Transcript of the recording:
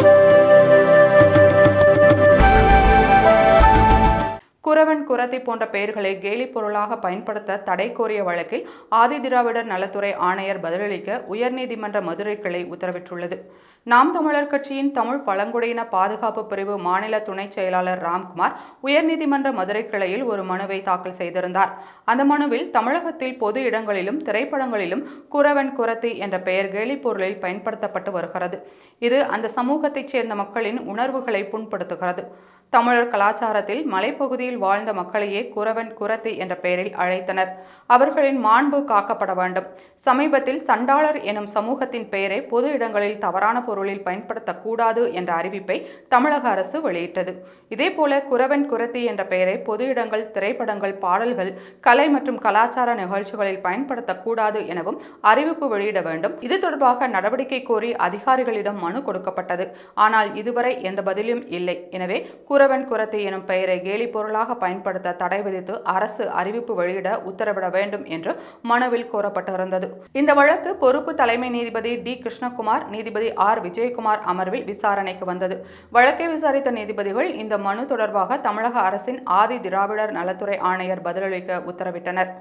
Thank you. குறவன் குரத்தி போன்ற பெயர்களை கேலி பொருளாக பயன்படுத்த தடை கோரிய வழக்கில் ஆதிதிராவிடர் நலத்துறை ஆணையர் பதிலளிக்க உயர்நீதிமன்ற மதுரை கிளை உத்தரவிட்டுள்ளது. நாம் தமிழர் கட்சியின் தமிழ் பழங்குடியின பாதுகாப்பு பிரிவு மாநில துணைச் செயலாளர் ராம்குமார் உயர்நீதிமன்ற மதுரை கிளையில் ஒரு மனுவை தாக்கல் செய்திருந்தார். அந்த மனுவில் தமிழகத்தில் பொது இடங்களிலும் திரைப்படங்களிலும் குறவன் குரத்தி என்ற பெயர் கேலி பொருளில் பயன்படுத்தப்பட்டு வருகிறது. இது அந்த சமூகத்தைச் சேர்ந்த மக்களின் உணர்வுகளை புண்படுத்துகிறது. தமிழர் கலாச்சாரத்தில் மலைப்பகுதியில் வாழ்ந்த மக்களையே குறவன் குரத்தி என்ற பெயரில் அழைத்தனர். அவர்களின் மாண்பு காக்கப்பட வேண்டும். சமீபத்தில் சண்டாளர் எனும் சமூகத்தின் பெயரை பொது இடங்களில் தவறான பொருளில் பயன்படுத்தக்கூடாது என்ற அறிவிப்பை தமிழக அரசு வெளியிட்டது. இதேபோல குறவன் குரத்தி என்ற பெயரை பொது இடங்கள் திரைப்படங்கள் பாடல்கள் கலை மற்றும் கலாச்சார நிகழ்ச்சிகளில் பயன்படுத்தக்கூடாது எனவும் அறிவிப்பு வெளியிட வேண்டும். இது தொடர்பாக நடவடிக்கை கோரி அதிகாரிகளிடம் மனு கொடுக்கப்பட்டது. ஆனால் இதுவரை எந்த பதிலும் இல்லை. எனவே குற குறவன் குரத்தி எனும் பெயரை கேலி பொருளாக பயன்படுத்த தடை விதித்து அரசு அறிவிப்பு வெளியிட உத்தரவிட வேண்டும் என்று மனுவில் கோரப்பட்டிருந்தது இந்த வழக்கு பொறுப்பு தலைமை நீதிபதி டி. கிருஷ்ணகுமார் நீதிபதி ஆர். விஜயகுமார் அமர்வில் விசாரணைக்கு வந்தது. வழக்கை விசாரித்த நீதிபதிகள் இந்த மனு தொடர்பாக தமிழக அரசின் ஆதி திராவிடர் நலத்துறை ஆணையர் பதிலளிக்க உத்தரவிட்டனர்.